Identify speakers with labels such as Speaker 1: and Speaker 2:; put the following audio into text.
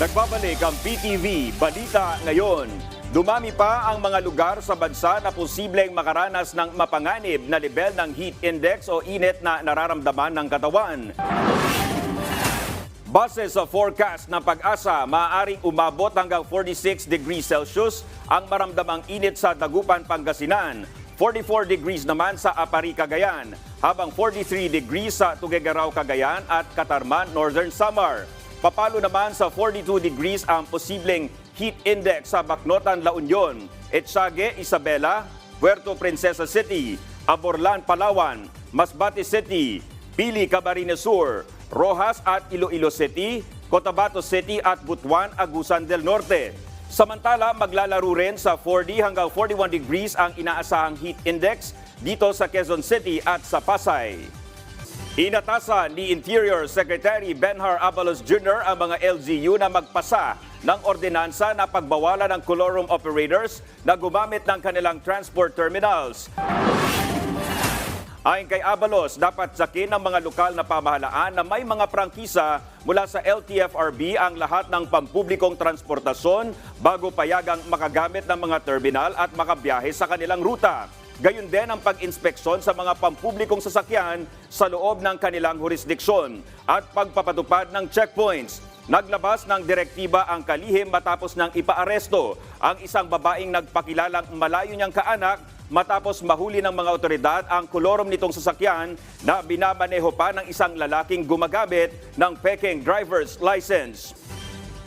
Speaker 1: Nagbabalik ang PTV Balita ngayon. Dumami pa ang mga lugar sa bansa na posibleng makaranas ng mapanganib na level ng heat index o init na nararamdaman ng katawan. Base sa forecast ng pag-asa, maaaring umabot hanggang 46 degrees Celsius ang maramdamang init sa Dagupan, Pangasinan. 44 degrees naman sa Apari, Cagayan, habang 43 degrees sa Tuguegarao, Cagayan at Katarman, Northern Samar. Papalo naman sa 42 degrees ang posibleng heat index sa Bacnotan, La Union, Etsague, Isabela, Puerto Princesa City, Aborlan, Palawan, Masbate City, Pili, Camarines Sur, Rojas at Iloilo City, Cotabato City at Butuan, Agusan del Norte. Samantala, maglalaro rin sa 40 hanggang 41 degrees ang inaasahang heat index dito sa Quezon City at sa Pasay. Inatasan ni Interior Secretary Benhar Abalos Jr. ang mga LGU na magpasa ng ordinansa na pagbawalan ng colorum operators na gumamit ng kanilang transport terminals. Ayon kay Abalos, dapat sakin ng mga lokal na pamahalaan na may mga prangkisa mula sa LTFRB ang lahat ng pampublikong transportasyon bago payagang makagamit ng mga terminal at makabiyahe sa kanilang ruta. Gayun din ang pag-inspeksyon sa mga pampublikong sasakyan sa loob ng kanilang jurisdiksyon at pagpapatupad ng checkpoints. Naglabas ng direktiba ang kalihim matapos ng ipaaresto ang isang babaeng nagpakilalang malayo niyang kaanak matapos mahuli ng mga otoridad ang kolorom nitong sasakyan na binamaneho pa ng isang lalaking gumagamit ng peking driver's license.